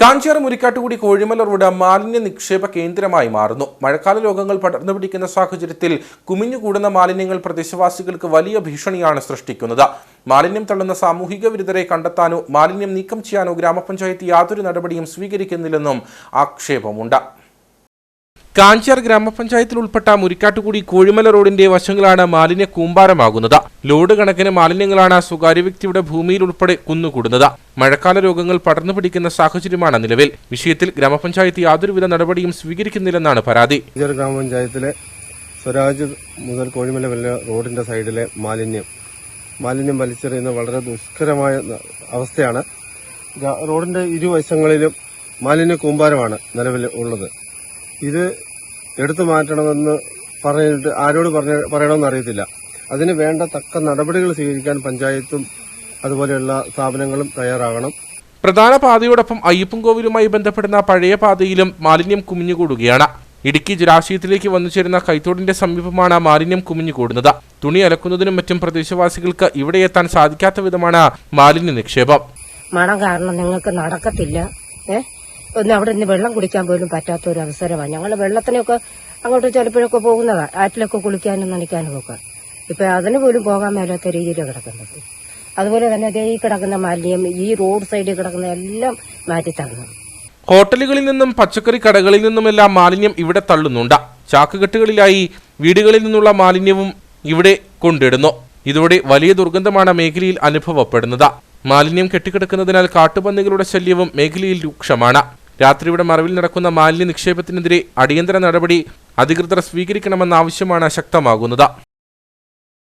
Kanchiyar Murikkattukudi Kozhimala road മാലിന്യ നിക്ഷേപ കേന്ദ്രമായി മാറുന്നു. മഴക്കാല രോഗങ്ങൾ പടർന്നു പിടിക്കുന്ന സാഹചര്യത്തിൽ കുമിഞ്ഞുകൂടുന്ന മാലിന്യങ്ങൾ പ്രദേശവാസികൾക്ക് വലിയ ഭീഷണിയാണ് സൃഷ്ടിക്കുന്നത്. മാലിന്യം തള്ളുന്ന സാമൂഹിക വിരുദ്ധരെ കണ്ടെത്താനോ മാലിന്യം നീക്കം ചെയ്യാനോ ഗ്രാമപഞ്ചായത്ത് യാതൊരു നടപടിയും സ്വീകരിക്കുന്നില്ലെന്നും ആക്ഷേപമുണ്ട്. കാഞ്ചാർ ഗ്രാമപഞ്ചായത്തിൽ ഉൾപ്പെട്ട മുരിക്കാട്ടുകൂടി കോഴിമല റോഡിന്റെ വശങ്ങളാണ് മാലിന്യ കൂമ്പാരമാകുന്നത്. ലോഡ് കണക്കിന് മാലിന്യങ്ങളാണ് സ്വകാര്യ വ്യക്തിയുടെ ഭൂമിയിൽ ഉൾപ്പെടെ കുന്നുകൂടുന്നത്. മഴക്കാല രോഗങ്ങൾ പടർന്നു പിടിക്കുന്ന സാഹചര്യമാണ് നിലവിൽ. വിഷയത്തിൽ ഗ്രാമപഞ്ചായത്ത് യാതൊരുവിധ നടപടിയും സ്വീകരിക്കുന്നില്ലെന്നാണ് പരാതി. ഗ്രാമപഞ്ചായത്തിലെ സ്വരാജ് മുതൽ കോഴിമല വല്ല റോഡിന്റെ സൈഡിലെ മാലിന്യം മാലിന്യം വലിച്ചെറിയുന്ന വളരെ ദുഷ്കരമായ അവസ്ഥയാണ്. റോഡിന്റെ ഇരുവശങ്ങളിലും മാലിന്യ കൂമ്പാരമാണ് നിലവിൽ ഉള്ളത്. ഇത് എടുത്തു മാറ്റണമെന്ന് പറഞ്ഞിട്ട് ആരോട് പറഞ്ഞ പറയണമെന്ന് അറിയത്തില്ല. അതിന് വേണ്ട തക്ക നടപടികൾ സ്വീകരിക്കാൻ പഞ്ചായത്തും അതുപോലെയുള്ള സ്ഥാപനങ്ങളും തയ്യാറാകണം. പ്രധാന പാതയോടൊപ്പം അയ്യപ്പൻകോവിലുമായി ബന്ധപ്പെടുന്ന പഴയ പാതയിലും മാലിന്യം കുമിഞ്ഞുകൂടുകയാണ് ഇടുക്കി ജലാശയത്തിലേക്ക് വന്നു ചേരുന്ന കൈത്തോടിന്റെ സമീപമാണ് മാലിന്യം കുമിഞ്ഞുകൂടുന്നത് തുണി അലക്കുന്നതിനും മറ്റും പ്രദേശവാസികൾക്ക് ഇവിടെ എത്താൻ സാധിക്കാത്ത വിധമാണ് മാലിന്യ നിക്ഷേപം. മണം കാരണം നിങ്ങൾക്ക് നടക്കത്തില്ല ഒന്ന് അവിടെ നിന്ന് വെള്ളം കുടിക്കാൻ പോലും പറ്റാത്ത ഒരു അവസരമാണ്. ഞങ്ങൾ വെള്ളത്തിനൊക്കെ അങ്ങോട്ട് ചിലപ്പോഴൊക്കെ പോകുന്നതാണ് ആറ്റിലൊക്കെ കുളിക്കാനും നനയ്ക്കാനും ഒക്കെ. ഇപ്പം അതിന് പോലും പോകാൻ മേലാത്ത രീതിയിൽ കിടക്കുന്നത്. അതുപോലെ തന്നെ ദേ ഈ കിടക്കുന്ന മാലിന്യം ഈ റോഡ് സൈഡിൽ കിടക്കുന്ന എല്ലാം മാറ്റി തരണം ഹോട്ടലുകളിൽ നിന്നും പച്ചക്കറി കടകളിൽ നിന്നുമെല്ലാം മാലിന്യം ഇവിടെ തള്ളുന്നുണ്ട്. ചാക്കുകെട്ടുകളിലായി വീടുകളിൽ നിന്നുള്ള മാലിന്യവും ഇവിടെ കൊണ്ടിടുന്നു. ഇതോടെ വലിയ ദുർഗന്ധമാണ് മേഖലയിൽ അനുഭവപ്പെടുന്നത്. മാലിന്യം കെട്ടിക്കിടക്കുന്നതിനാൽ കാട്ടുപന്നികളുടെ ശല്യവും മേഖലയിൽ രൂക്ഷമാണ്. രാത്രിയുടെ മറവിൽ നടക്കുന്ന മാലിന്യ നിക്ഷേപത്തിനെതിരെ അടിയന്തര നടപടി അധികൃതർ സ്വീകരിക്കണമെന്ന ആവശ്യമാണ് ശക്തമാകുന്നത്